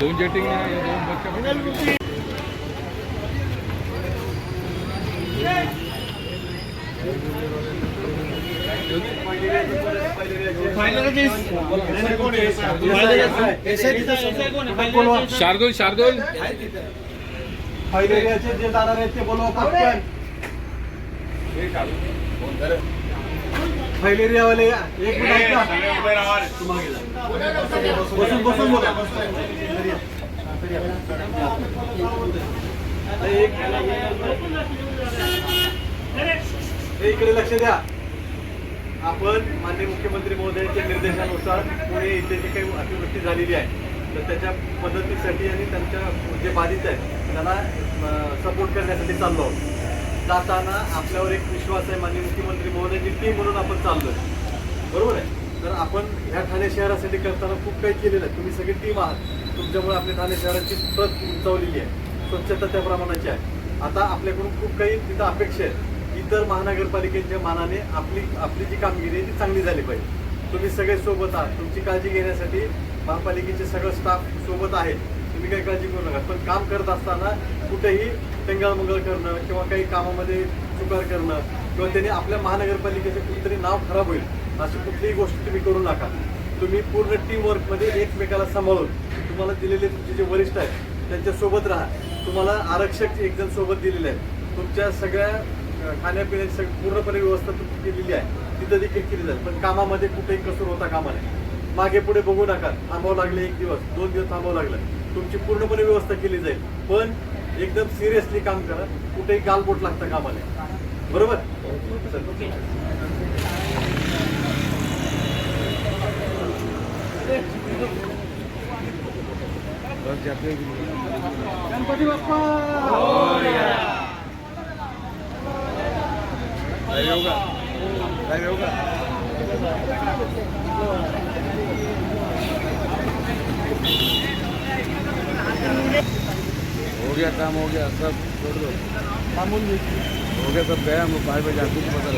दोन जेटिंग दोन बच्चे शार्दुल शार्दुल फायलेरियाचे जे जाणार आहेत ते बोलवा या. एक मिनिट ऐका. बसून बसून बोला. एक इकडे लक्ष द्या. आपण माननीय मुख्यमंत्री महोदयांच्या निर्देशानुसार पुणे इथे जी काही अतिवृष्टी झालेली आहे तर त्याच्या मदतीसाठी आणि त्यांच्या जे बाधित आहेत त्यांना सपोर्ट करण्यासाठी चाललो आहोत. जाताना आपल्यावर एक विश्वास आहे माननीय मुख्यमंत्री महोदयांची टीम म्हणून आपण चाललो आहे बरोबर आहे? तर आपण ह्या ठाणे शहरासाठी करताना खूप काही केलेलं आहे. तुम्ही सगळी टीम आहात. तुमच्यामुळे आपल्या ठाणे शहराची प्रत उंचावलेली आहे. स्वच्छता त्या प्रमाणाची आहे. आता आपल्याकडून खूप काही तिथं अपेक्षा आहे इतर महानगरपालिकेच्या मानाने आपली आपली जी कामगिरी आहे ती चांगली झाली पाहिजे. तुम्ही सगळे सोबत आहात. तुमची काळजी घेण्यासाठी महापालिकेचे सगळं स्टाफ सोबत आहे तुम्ही काही काळजी करू नका. पण काम करत असताना कुठेही टेंगाळमंगळ करणं किंवा काही कामामध्ये चुकार करणं किंवा त्यांनी आपल्या महानगरपालिकेचे कुठेतरी नाव खराब होईल अशी कुठलीही गोष्ट तुम्ही करू नका. तुम्ही पूर्ण टीमवर्कमध्ये एकमेकाला सांभाळून तुम्हाला दिलेले तुमचे जे वरिष्ठ आहेत त्यांच्यासोबत राहा. तुम्हाला आरक्षक एकजण सोबत दिलेले आहेत. तुमच्या सगळ्या खाण्यापिण्याची सग पूर्णपणे व्यवस्था तुमची केलेली आहे. तिथं देखील केली जाईल. पण कामामध्ये कुठेही कसूर होता कामा नाही मागे पुढे बघू नका. थांबावं लागलं एक दिवस दोन दिवस थांबावं लागलं. तुमची पूर्णपणे व्यवस्था केली जाईल. पण एकदम सिरियसली काम करा. कुठेही गालबोट लागतं कामा नये बरोबर? गणपती बाप्पा! गया काम हो गया सब छोड़ दो मामूल हो गया सब गया हम लोग बाहर में जाते पता